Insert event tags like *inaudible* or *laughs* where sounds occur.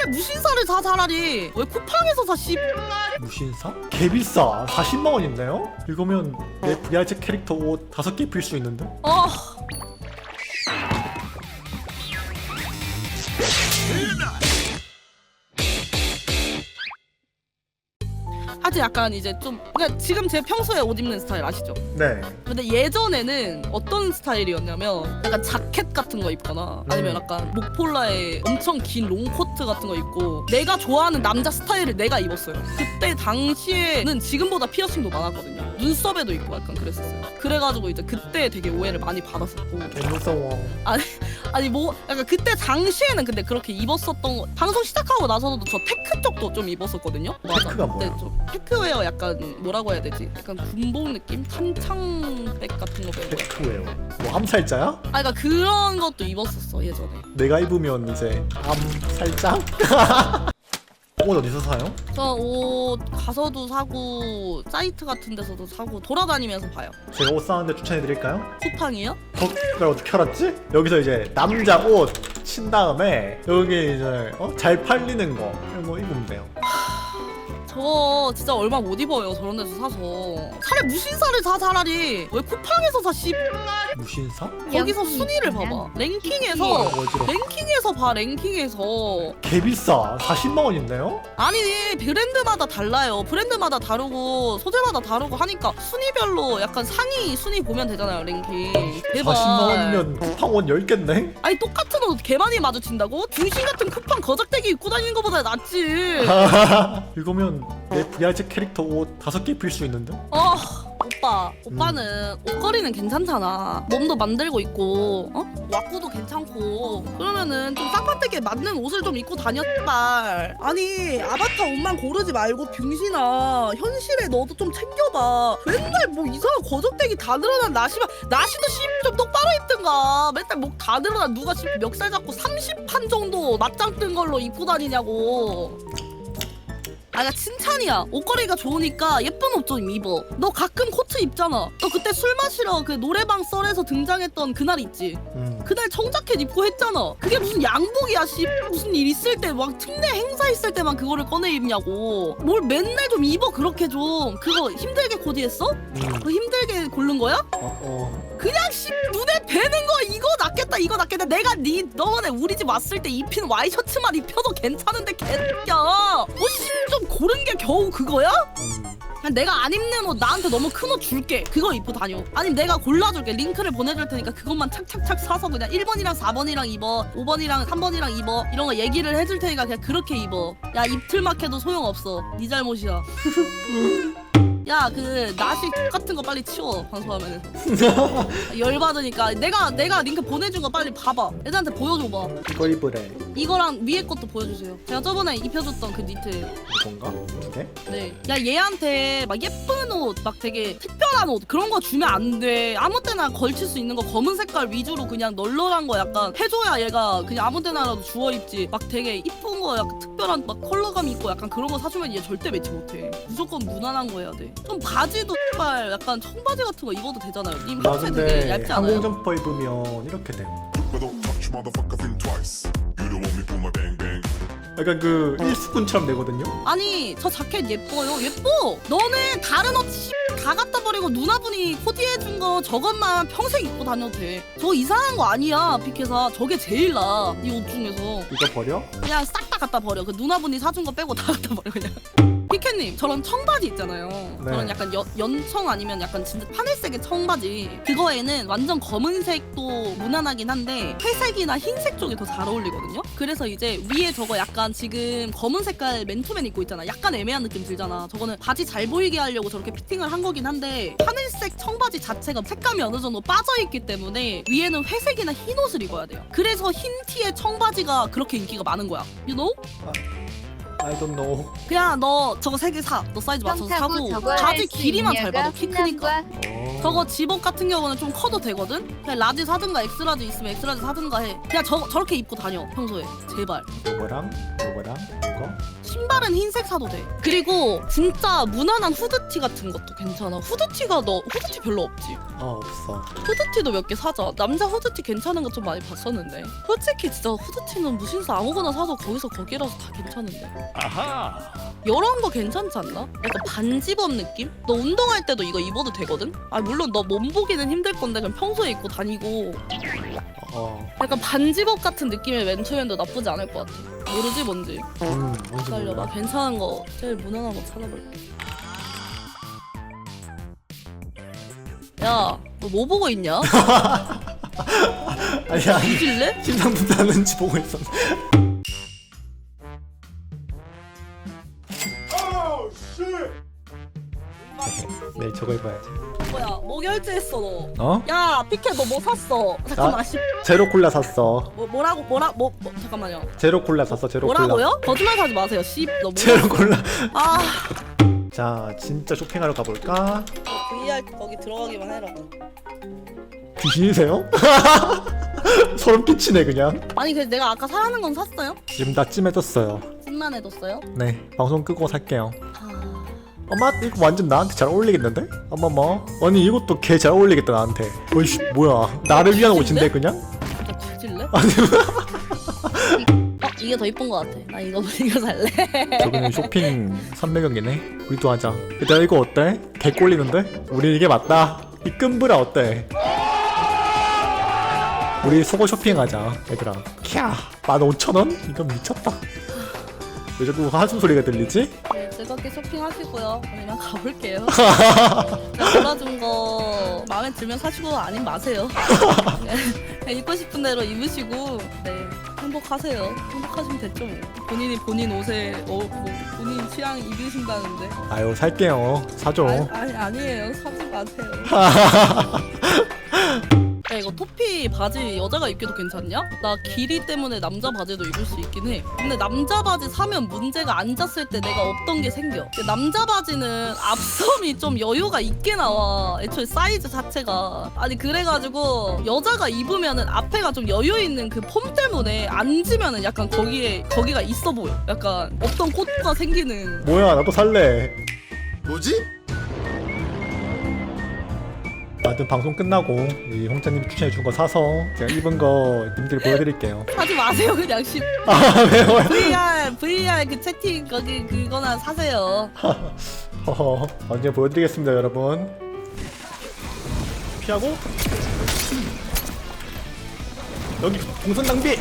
차라리 무신사를 사 차라리 왜 쿠팡에서 사 씨. 무신사? 개비싸 40만 원인데요? 이거면 내 VRZ 캐릭터 옷 다섯 개 입힐 수 있는데? 아. 하여튼 약간 이제 좀 그러니까 지금 제 평소에 옷 입는 스타일 아시죠? 네 근데 예전에는 어떤 스타일이었냐면 약간 자켓 같은 거 입거나 아니면 음. 약간 목폴라에 엄청 긴 롱코트 같은 거 입고 내가 좋아하는 남자 스타일을 내가 입었어요. 그때 당시에는 지금보다 피어싱도 많았거든요. 눈썹에도 있고 약간 그랬었어요. 그래가지고 이제 그때 되게 오해를 많이 받았었고 개 무서워 아니 뭐 약간 그때 당시에는 근데 그렇게 입었었던 거 방송 시작하고 나서도 저 테크 쪽도 좀 입었었거든요. 테크가 그때 뭐야? 좀 테크웨어 약간 뭐라고 해야 되지? 약간 군복 느낌? 탄창백 같은 거 메고 테크웨어 뭐 암살자야? 아 그러니까 그런 것도 입었었어 예전에. 내가 입으면 이제 암살자? *laughs* 옷 어디서 사요? 저 옷 가서도 사고 사이트 같은 데서도 사고 돌아다니면서 봐요. 제가 옷 사는데 추천해드릴까요? 쿠팡이요? 어? 그걸 어떻게 알았지? 여기서 이제 남자 옷 친 다음에 여기 이제 어? 잘 팔리는 거 이런 거 입으면 돼요 저거 진짜 얼마 못 입어요 저런 데서 사서. 차라리 무신사를 사 차라리 왜 쿠팡에서 사 씨. 무신사? 거기서 순위를 봐봐. 랭킹에서 어지러 랭킹에서 봐 랭킹에서 개 비싸 40만 원인데요? 아니 브랜드마다 달라요 브랜드마다 다르고 소재마다 다르고 하니까 순위별로 약간 상위 순위 보면 되잖아요 랭킹 대박 40만 원이면 쿠팡 옷 10개인데? 아니 똑같은 옷 개 많이 마주친다고? 중신 같은 쿠팡 거적대기 입고 다니는 것보다 낫지 *laughs* 이거면 내 VRZ 캐릭터 옷 다섯 개 입힐 수 있는데? 어 오빠. 오빠는 옷걸이는 괜찮잖아. 몸도 만들고 있고 어? 왁구도 괜찮고. 그러면은 좀 쌍판되게 맞는 옷을 좀 입고 다녔 발. 아니 아바타 옷만 고르지 말고 병신아. 현실에 너도 좀 챙겨봐. 맨날 뭐 이상한 거적대기 다 늘어난 나시만 나시도 씨좀 똑바로 입든가. 맨날 목 다 늘어난 누가 씨 멱살 잡고 30판 정도 맞짱 뜬 걸로 입고 다니냐고 아, 나 칭찬이야. 옷걸이가 좋으니까 예쁜 옷 좀 입어. 너 가끔 코트 입잖아. 너 그때 술 마시러 그 노래방 썰에서 등장했던 그날 있지. 음. 그날 청자켓 입고 했잖아. 그게 무슨 양복이야, 씨. 무슨 일 있을 때, 막 특례 행사 있을 때만 그거를 꺼내 입냐고. 뭘 맨날 좀 입어, 그렇게 좀. 그거 힘들게 코디했어? 음. 그거 힘들게 고른 거야? 어, 어. 그냥 씨 눈에 뵈는 낫겠다 이거 낫겠다. 내가 네 너번에 우리 집 왔을 때 입힌 와이셔츠만 입혀도 괜찮은데 개새끼야 옷좀 고른 게 겨우 그거야? 음. 그냥 내가 안 입는 옷 나한테 너무 큰 옷 줄게. 그거 입고 다녀. 아니면 내가 골라줄게. 링크를 보내줄 테니까 그것만 착착착 사서 그냥 1번이랑 4번이랑 입어. 5번이랑 3번이랑 입어. 이런 거 얘기를 해줄 테니까 그냥 그렇게 입어. 야 입틀 막 해도 소용없어. 네 잘못이야 *laughs* 야 그 나시 같은 거 빨리 치워 방송화면에서 *laughs* 열받으니까. 내가 내가 링크 보내준 거 빨리 봐봐. 애들한테 보여줘봐. 이거 입으래 이거랑 위에 것도 보여주세요. 제가 저번에 입혀줬던 그 니트. 이건가? 두 개? 네 야 얘한테 막 예쁜 옷 막 되게 특별한 옷 그런 거 주면 안 돼. 아무 때나 걸칠 수 있는 거 검은 색깔 위주로 그냥 널널한 거 약간 해줘야 얘가 그냥 아무 때나라도 주워 입지. 막 되게 이쁜 거 약간 특별한 막 컬러감 있고 약간 그런 거 사주면 얘 절대 매치 못해. 무조건 무난한 거 해야 돼 좀 바지도 발 약간 청바지 같은 거 입어도 되잖아요. 님 나 하체 되게 근데 얇지 않아요? 항공 점퍼 입으면 이렇게 돼. But don't touch motherfucker think twice. 약간 그 일수꾼처럼 되거든요? 아니 저 자켓 예뻐요. 예뻐! 너는 다른 옷다 갖다 버리고 누나분이 코디해준 거 저것만 평생 입고 다녀도 돼저 이상한 거 아니야 피케사 저게 제일 나아 이옷 중에서. 이거 버려? 그냥 싹 다 갖다 버려. 그 누나분이 사준 거 빼고 다 갖다 버려 그냥 피케님 저런 청바지 있잖아요. 저런 약간 연, 연청 아니면 약간 진짜 하늘색의 청바지. 그거에는 완전 검은색도 무난하긴 한데 회색이나 흰색 쪽이 더 잘 어울리거든요. 그래서 이제 위에 저거 약간 지금 검은 색깔 맨투맨 입고 있잖아. 약간 애매한 느낌 들잖아. 저거는 바지 잘 보이게 하려고 저렇게 피팅을 한 거긴 한데 하늘색 청바지 자체가 색감이 어느 정도 빠져 있기 때문에 위에는 회색이나 흰 옷을 입어야 돼요. 그래서 흰 티에 청바지가 그렇게 인기가 많은 거야. You know? I don't know. 그냥 너 저거 세 개 사. 너 사이즈 맞춰서 사고 바지 길이만 잘 봐도 키 크니까. 어. 저거 집업 같은 경우는 좀 커도 되거든? 그냥 라지 사든가 엑스라지 있으면 엑스라지 사든가 해. 그냥 저, 저렇게 입고 다녀, 평소에. 제발. 요거랑 요거랑 이거. 신발은 흰색 사도 돼. 그리고 진짜 무난한 후드티 같은 것도 괜찮아. 후드티가 너, 후드티 별로 없지? 어 없어. 후드티도 몇 개 사자. 남자 후드티 괜찮은 거 좀 많이 봤었는데. 솔직히 진짜 후드티는 무신사 아무거나 사도 거기서 거기라서 다 괜찮은데. 아하. 이런 거 괜찮지 않나? 약간 반지범 느낌? 너 운동할 때도 이거 입어도 되거든? 아 물론 너 몸 보기는 힘들 건데 그냥 평소에 입고 다니고 어. 약간 반지법 같은 느낌의 맨투맨도 나쁘지 않을 것 같아. 모르지 뭔지. 음 뭔지 기다려봐. 몰라. 괜찮은 거 제일 무난한 거 찾아볼게. 야, 너 뭐 보고 있냐? *laughs* 아니 아니. 뒤질래? 심상분도 하는지 보고 있었네. 네 저거 입어야지. 뭐야? 뭐 결제했어 너? 어? 야, 피케 너 뭐 샀어? 잠깐만. 아. 씨. 제로 콜라 샀어. 뭐 뭐라고 뭐라 뭐, 뭐 잠깐만요. 제로 콜라 샀어. 제로 콜라. 뭐라고요? 거짓말 하지 마세요. 씨. 너 뭐? 제로 콜라. 아, 자 진짜 쇼핑하러 가볼까? VR 거기 들어가기만 해라. 귀신이세요? *laughs* 소름 끼치네 그냥. 아니 그래서 내가 아까 사라는 건 샀어요? 지금 다 찜해졌어요. 찜만 해뒀어요? 네 방송 끄고 살게요. 아, 엄마 이거 완전 나한테 잘 어울리겠는데? 어머머 아니 이것도 개 잘 어울리겠다 나한테 어이씨 뭐야 나를 위한 옷인데 그냥? 진짜 뒤질래? *laughs* 아니 어 이게 더 이쁜 거 같아. 나 이거 이거 살래. 저기는 쇼핑 300원이네 우리도 하자 얘들아 이거 어때? 개 꼴리는데? 우리 이게 맞다 이 끈브라 어때? 우리 속옷 쇼핑하자 얘들아 캬 15,000원? 이건 미쳤다 왜 자꾸 한숨 소리가 들리지? 네, 즐겁게 쇼핑하시고요. 그러면 가볼게요. *laughs* 제가 골라준 거 마음에 들면 사시고 아니면 마세요. 그냥, *laughs* 그냥 입고 싶은 대로 입으시고 네 행복하세요. 행복하시면 됐죠 뭐. 본인이 본인 옷에 어, 뭐 본인 취향 입으신다는데. 아유 살게요 사줘 아니, 아니 아니에요. 사지 마세요. *laughs* 야 이거 토피 바지 여자가 입기도 괜찮냐? 나 길이 때문에 남자 바지도 입을 수 있긴 해. 근데 남자 바지 사면 문제가 앉았을 때 내가 없던 게 생겨. 근데 남자 바지는 앞섬이 좀 여유가 있게 나와. 애초에 사이즈 자체가. 아니 그래가지고 여자가 입으면은 앞에가 좀 여유 있는 그 폼 때문에 앉으면은 약간 거기에 거기가 있어 보여. 약간 없던 꽃가 생기는. 뭐야 나도 살래 뭐지? 아무튼 방송 끝나고 이 홍차님 추천해 준 거 사서 제가 입은 거 님들 보여드릴게요 하지 마세요 그냥 씨. 아 왜요? *laughs* VR VR 그 채팅 거기 그거나 사세요. *laughs* 허허 언제 보여드리겠습니다 여러분 피하고 여기 동선 낭비